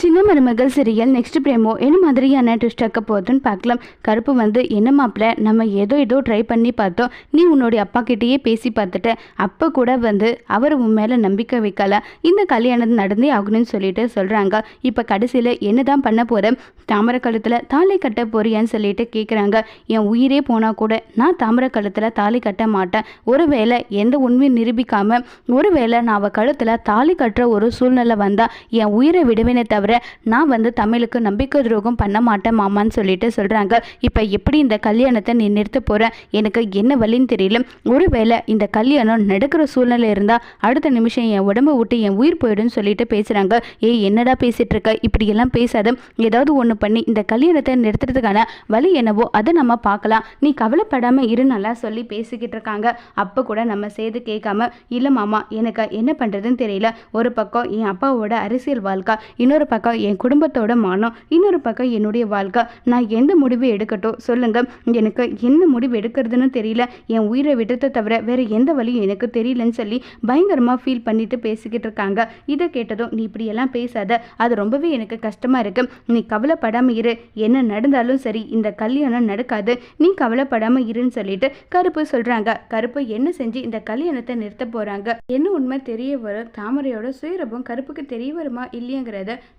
சின்ன மருமகள் serial next பிரேமோ என்ன மாதிரியான ட்விஸ்ட் ஆக்க போகுதுன்னு பார்க்கலாம். கருப்பு வந்து என்ன மாப்பிள்ள நம்ம ஏதோ ஏதோ ட்ரை பண்ணி பார்த்தோம். நீ உன்னுடைய அப்பா கிட்டேயே பேசி பார்த்துட்ட. அப்போ கூட வந்து அவர் உன் மேலே நம்பிக்கை வைக்கல. இந்த கல்யாணம் நடந்தே ஆகணும்னு சொல்லிட்டு சொல்கிறாங்க இப்போ கடைசியில் என்ன தான் பண்ண போகிற தாமரை கழுத்தில் தாலி கட்ட போறியான்னு சொல்லிட்டு கேட்குறாங்க என் உயிரே போனால் கூட நான் தாமரை கழுத்தில் தாலி கட்ட மாட்டேன். ஒருவேளை எந்த உண்மையும் நிரூபிக்காமல் ஒருவேளை நான் அவள் கழுத்தில் தாலி கட்டுற ஒரு சூழ்நிலை வந்தால் என் உயிரை விடுவேனே தவிர நான் வந்து தமிழுக்கு நம்பிக்கை துரோகம் பண்ண மாட்டேன் மாமான்னு சொல்லிட்டு சொல்கிறாங்க இப்போ எப்படி இந்த கல்யாணத்தை நீ நிறுத்த போகிறேன் எனக்கு என்ன வழின்னு தெரியல. ஒருவேளை இந்த கல்யாணம் நடக்கிற சூழ்நிலை இருந்தால் அடுத்த நிமிஷம் என் உடம்பை விட்டு என் உயிர் போயிடும்னு சொல்லிட்டு பேசுகிறாங்க ஏய் என்னடா பேசிகிட்டு இருக்க? இப்படியெல்லாம் பேசாத. ஏதாவது ஒன்று பண்ணி இந்த கல்யாணத்தை நிறுத்துறதுக்கான வழி என்னவோ அதை நம்ம பார்க்கலாம். நீ கவலைப்படாமல் இரு நல்லா சொல்லி பேசிக்கிட்டு இருக்காங்க. அப்போ கூட நம்ம செய்து கேட்காம இல்லை மாமா எனக்கு என்ன பண்ணுறதுன்னு தெரியல. ஒரு பக்கம் என் அப்பாவோட அரசியல் வாழ்க்கை இன்னொரு பக்கம் என் குடும்பத்தோட மானம் இன்னொரு பக்கம் என்னுடைய வாழ்க்கை. நான் எந்த முடிவு எடுக்கட்டும் சொல்லுங்க. எனக்கு என்ன முடிவு எடுக்கிறதுன்னு தெரியல. என் உயிரை விடுறதை தவிர வேற எந்த வழியும் எனக்கு தெரியலன்னு சொல்லி பயங்கரமாக ஃபீல் பண்ணிட்டு பேசிக்கிட்டு இருக்காங்க. இதை கேட்டதும் நீ இப்படியெல்லாம் பேசாத. அது ரொம்பவே எனக்கு கஷ்டமாக இருக்கு. நீ கவலைப்படாமல் இரு. என்ன நடந்தாலும் சரி இந்த கல்யாணம் நடக்காது. நீ கவலைப்படாமல் இருன்னு சொல்லிட்டு கருப்பு சொல்கிறாங்க கருப்பு என்ன செஞ்சு இந்த கல்யாணத்தை நிறுத்த போகிறாங்க என்ன உண்மை தெரிய வரும்? தாமரையோட சுயரபம் கருப்புக்கு தெரிய வருமா? இல்லையங்கிறத